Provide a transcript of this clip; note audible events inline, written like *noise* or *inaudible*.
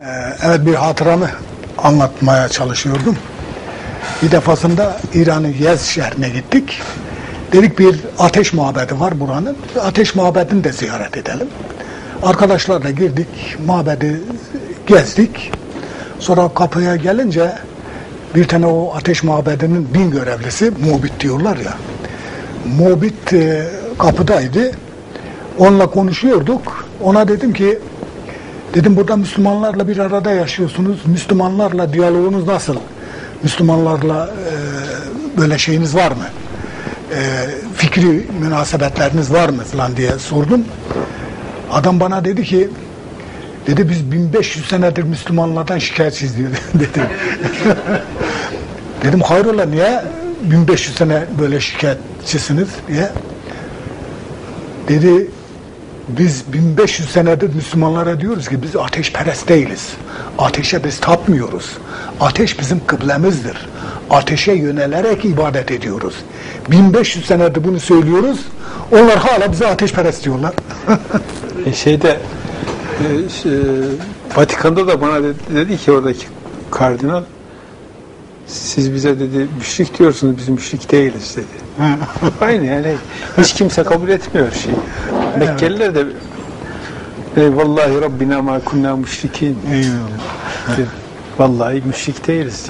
Ee, Evet bir hatıramı anlatmaya çalışıyordum. Bir defasında İran'ın Yez şehrine gittik. Dedik bir ateş mabedi var buranın. Ateş mabedini de ziyaret edelim. Arkadaşlarla girdik, mabedi gezdik. Sonra kapıya gelince bir tane o ateş mabedinin bin görevlisi, mubit diyorlar ya. Mubit e, kapıdaydı. Onunla konuşuyorduk. Ona dedim ki Dedim burada Müslümanlarla bir arada yaşıyorsunuz. Müslümanlarla diyaloğunuz nasıl? Müslümanlarla e, böyle şeyiniz var mı? E, fikri münasebetleriniz var mı falan diye sordum. Adam bana dedi ki dedi biz 1500 senedir Müslümanlardan şikayetçiyiz *laughs* dedi. Dedim hayrola niye 1500 sene böyle şikayetçisiniz diye. Dedi biz 1500 senedir Müslümanlara diyoruz ki biz ateşperest değiliz. Ateşe biz tapmıyoruz. Ateş bizim kıblemizdir. Ateşe yönelerek ibadet ediyoruz. 1500 senedir bunu söylüyoruz. Onlar hala bize ateşperest diyorlar. *laughs* E, şeyde e, şey, Vatikan'da da bana dedi, dedi ki oradaki kardinal siz bize dedi müşrik diyorsunuz biz müşrik değiliz dedi. Aynı yani hiç kimse kabul etmiyor şey. Mekkeliler de e, vallahi Rabbina ma kunna müşrikin. Eyvallah. Vallahi müşrik değiliz.